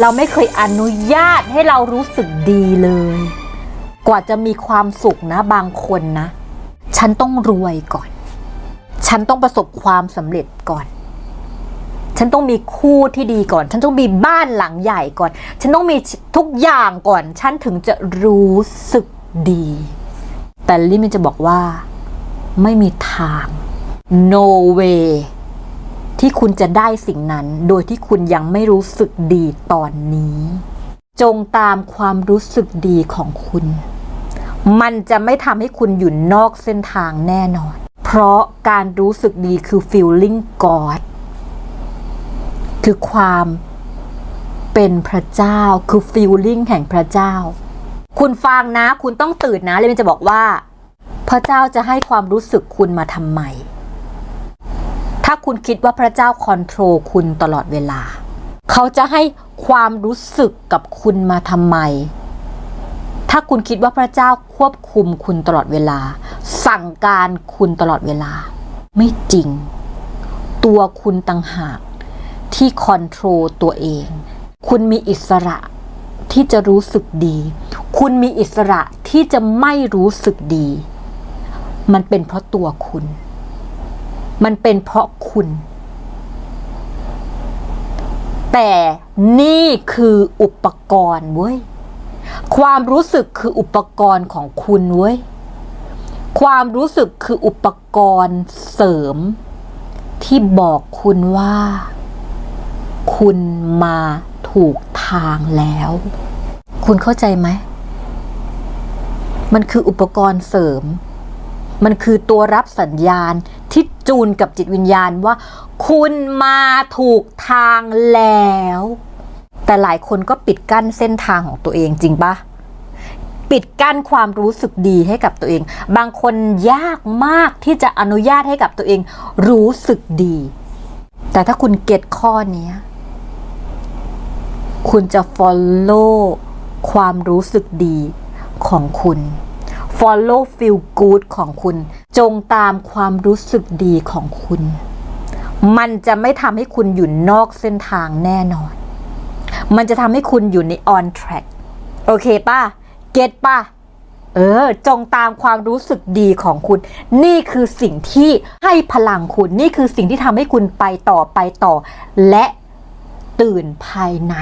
เราไม่เคยอนุญาตให้เรารู้สึกดีเลย กว่าจะมีความสุขนะ บางคนนะ ฉันต้องรวยก่อน ฉันต้องประสบความสำเร็จก่อน ฉันต้องมีคู่ที่ดีก่อน ฉันต้องมีบ้านหลังใหญ่ก่อน ฉันต้องมีทุกอย่างก่อน ฉันถึงจะรู้สึกดี แต่ลิมินจะบอกว่า ไม่มีทาง no way ที่คุณจะได้สิ่งนั้นโดยที่คุณยังไม่รู้สึกดีตอนนี้ จงตามความรู้สึกดีของคุณ มันจะไม่ทำให้คุณอยู่นอกเส้นทางแน่นอน เพราะการรู้สึกดีคือ feeling God คือความเป็นพระเจ้าคือ feeling แห่งพระเจ้า คุณฟังนะ คุณต้องตื่นนะเลยมันจะบอกว่า พระเจ้าจะให้ความรู้สึกคุณมาทำไม ถ้าคุณคิดว่าพระเจ้าคอนโทรลคุณตลอดเวลา เขาจะให้ความรู้สึกกับคุณมาทำไม ถ้าคุณคิดว่าพระเจ้าควบคุมคุณตลอดเวลา สั่งการคุณตลอดเวลา ไม่จริง ตัวคุณต่างหากที่คอนโทรลตัวเอง คุณมีอิสระที่จะรู้สึกดี คุณมีอิสระที่จะไม่รู้สึกดี มันเป็นเพราะตัวคุณ มันเป็นเพราะคุณ แต่นี่คืออุปกรณ์เว้ย ความรู้สึกคืออุปกรณ์ของคุณเว้ย ความรู้สึกคืออุปกรณ์เสริม ที่บอกคุณว่า คุณมาถูกทางแล้ว คุณเข้าใจไหม มันคืออุปกรณ์เสริม มันคือตัวรับสัญญาณที่จูนกับจิตวิญญาณว่า คุณมาถูกทางแล้ว แต่หลายคนก็ปิดกั้นเส้นทางของตัวเองจริงปะปิดกั้นความรู้สึกดีให้กับตัวเอง บางคนยากมากที่จะอนุญาตให้กับตัวเอง รู้สึกดี แต่ถ้าคุณเก็ตข้อนี้คุณจะ follow ความรู้สึกดีของคุณ follow feel good ของคุณ จงตามความรู้สึกดีของคุณ มันจะไม่ทำให้คุณอยู่นอกเส้นทางแน่นอน มันจะทำให้คุณอยู่ใน on track โอเคป่ะ เก็ตป่ะ เออ จงตามความรู้สึกดีของคุณ นี่คือสิ่งที่ให้พลังคุณ นี่คือสิ่งที่ทำให้คุณไปต่อไปต่อ และตื่นภายใน